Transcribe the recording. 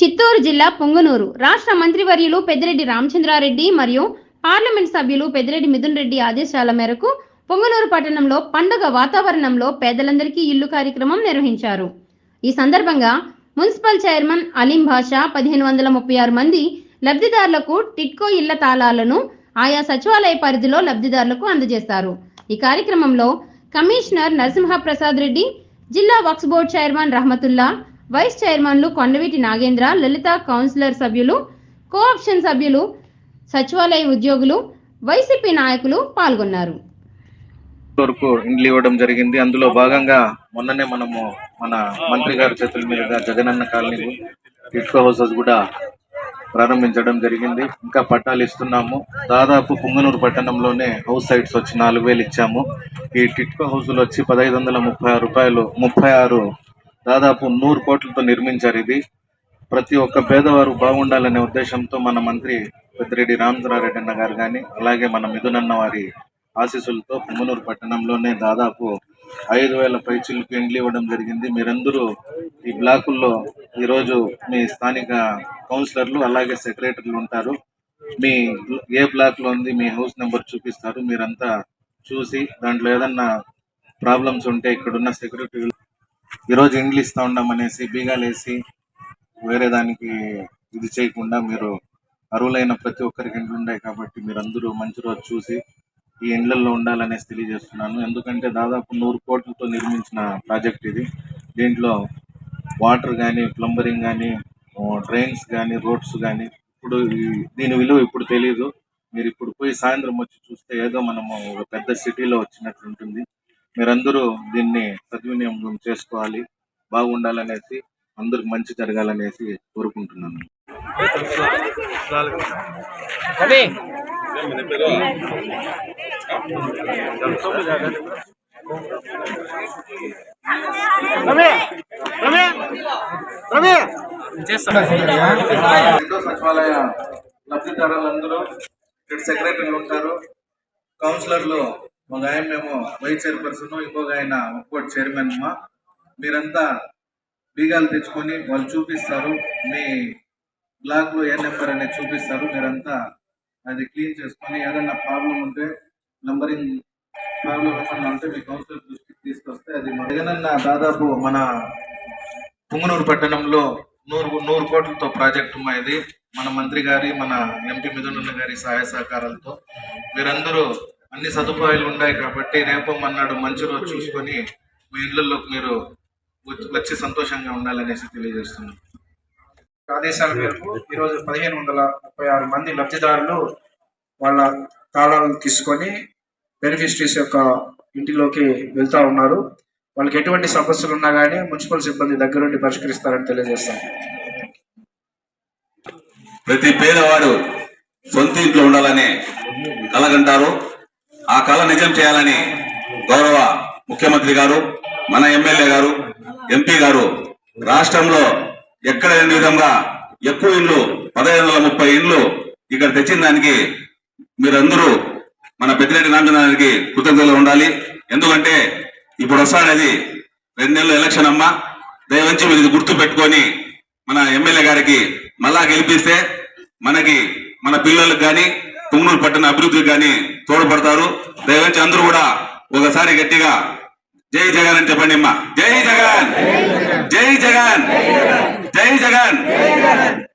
చిత్తూరు జిల్లా పొంగనూరు. రాష్ట్ర మంత్రివర్యులు పెద్దిరెడ్డి రామచంద్రారెడ్డి మరియు పార్లమెంట్ సభ్యులు పెద్దిరెడ్డి మిథున్ రెడ్డి ఆదేశాల మేరకు పొంగనూరు పట్టణంలో పండుగ వాతావరణంలో పేదలందరికీ ఇల్లు కార్యక్రమం నిర్వహించారు. ఈ సందర్భంగా మున్సిపల్ చైర్మన్ అలీం భాషా పదిహేను వందల ముప్పై ఆరు మంది లబ్ధిదారులకు టిట్కో ఇళ్ళ తాళాలను ఆయా సచివాలయ పరిధిలో లబ్ధిదారులకు అందజేస్తారు. ఈ కార్యక్రమంలో కమిషనర్ నరసింహప్రసాద్ రెడ్డి జిల్లా Waqf board chairman Rahamathulla vice చైర్మన్లు కొండవీటి నాగేంద్ర లలిత కౌన్సిలర్ సభ్యులు కోఆప్షన్ సభ్యులు సచివాలయ ఉద్యోగులు వైసీపీ నాయకులు పాల్గొన్నారు. వరకు ఇండ్లు ఇవ్వడం జరిగింది. అందులో భాగంగా మొన్ననే మనము మన మంత్రి గారి చేతుల మీదుగా జగనన్న కాలనీ టిట్కో హౌసెస్ కూడా ప్రారంభించడం జరిగింది. ఇంకా పట్టాలు ఇస్తున్నాము. దాదాపు పుంగనూరు పట్టణంలోనే హౌస్ సైట్స్ వచ్చి నాలుగు వేలు ఇచ్చాము. ఈ టిట్కో హౌసులు వచ్చి పదహైదు వందల ముప్పై ఆరు రూపాయలు ముప్పై ఆరు దాదాపు నూరు కోట్లతో నిర్మించారు ఇది. ప్రతి ఒక్క పేదవారు బాగుండాలనే ఉద్దేశంతో మన మంత్రి పెద్దిరెడ్డి రామచంద్రారెడ్డి అన్న గారు కానీ అలాగే మన మిథునన్న వారి ఆశీస్సులతో పుమ్మనూరు పట్టణంలోనే దాదాపు ఐదు వేల పైచిలకు ఇండ్లు ఇవ్వడం జరిగింది. మీరందరూ ఈ బ్లాకుల్లో ఈరోజు మీ స్థానిక కౌన్సిలర్లు అలాగే సెక్రటరీలు ఉంటారు. మీ ఏ బ్లాక్లో ఉంది మీ హౌస్ నెంబర్ చూపిస్తారు. మీరంతా చూసి దాంట్లో ఏదన్నా ప్రాబ్లమ్స్ ఉంటే ఇక్కడున్న సెక్యూరిటీ ఈరోజు ఇండ్లు ఇస్తా ఉండం అనేసి బీగాలేసి వేరే దానికి ఇది చేయకుండా మీరు అరువులైన ప్రతి ఒక్కరికి ఇండ్లు ఉన్నాయి కాబట్టి మీరందరూ మంచి రోజు చూసి ఈ ఇండ్లలో ఉండాలనేసి తెలియజేస్తున్నాను. ఎందుకంటే దాదాపు నూరు కోట్లతో నిర్మించిన ప్రాజెక్ట్ ఇది. దీంట్లో వాటర్ కానీ ప్లంబరింగ్ కానీ డ్రైన్స్ కానీ రోడ్స్ కానీ ఇప్పుడు దీని విలువ ఇప్పుడు తెలియదు మీరు ఇప్పుడు పోయి సాయంత్రం వచ్చి చూస్తే ఏదో మనము ఒక పెద్ద సిటీలో వచ్చినట్లుంటుంది మీరందరూ దీన్ని సద్వినియోగం చేసుకోవాలి బాగుండాలనేసి అందరికి మంచి జరగాలనేసి కోరుకుంటున్నాను. రెండో సచివాలయ లబ్ధిదారులందరూ ఇక్కడ సెక్రటరీలు ఉంటారు కౌన్సిలర్లు ఒక ఆయన మేము వైస్ చైర్పర్సన్ ఇంకొక ఆయన ఒక్కోటి చైర్మన్ అమ్మా మీరంతా బీగాలు తెచ్చుకొని వాళ్ళు చూపిస్తారు. మీ బ్లాక్లో ఏ నెంబర్ అనేది చూపిస్తారు. మీరంతా అది క్లీన్ చేసుకొని ఏదైనా ప్రాబ్లం ఉంటే నంబరింగ్ ప్రాబ్లం ఏమన్నా ఉంటే మీ కౌన్సిలర్ దృష్టికి తీసుకొస్తే అది మన దాదాపు మన పుంగనూరు పట్టణంలో నూరు నూరు కోట్లతో ప్రాజెక్టు మా ఇది. మన మంత్రి గారి మన ఎంపీ మిథునన్న గారి సహాయ సహకారాలతో. మీరందరూ అన్ని సదుపాయాలు ఉన్నాయి కాబట్టి రేపు మన్నాడు మంచి రోజు చూసుకొని మీ ఇళ్ళలోకి మీరు వచ్చి- సంతోషంగా ఉండాలనేసి తెలియజేస్తున్నాం. ఆదేశాల మేరకు ఈరోజు పదిహేను వందల ముప్పై ఆరు మంది లబ్ధిదారులు వాళ్ళ తాళాలను తీసుకొని బెనిఫిషరీస్ యొక్క ఇంటిలోకి వెళ్తా ఉన్నారు. వాళ్ళకి ఎటువంటి సమస్యలు ఉన్నా కానీ మున్సిపల్ సిబ్బంది దగ్గరుండి పరిష్కరిస్తారని తెలియజేస్తాం. ప్రతి పేదవాడు సొంత ఇంట్లో ఉండాలని కలగంటారు. ఆ కళ నిజం చేయాలని గౌరవ ముఖ్యమంత్రి గారు మన ఎమ్మెల్యే గారు ఎంపీ గారు రాష్ట్రంలో ఎక్కడ లేని విధంగా ఎక్కువ ఇండ్లు పదహైదు వందల ముప్పై ఇండ్లు ఇక్కడ తెచ్చిన దానికి మీరందరూ మన పెద్దిరెడ్డి రామచంద్రానికి కృతజ్ఞతలు ఉండాలి. ఎందుకంటే ఇప్పుడు వస్తాడేది రెండు నెలలు ఎలక్షన్ అమ్మా. దయవంచి మీరు ఇది గుర్తు పెట్టుకొని మన ఎమ్మెల్యే గారికి మళ్ళా గెలిపిస్తే మనకి మన పిల్లలకు కానీ తుంగూరు పట్టణ అభివృద్ధికి కానీ తోడ్పడతారు. దయవచ్చి అందరూ కూడా ఒకసారి గట్టిగా జై జగన్ అని చెప్పండి అమ్మా. జై జగన్. జై జగన్. జై జగన్.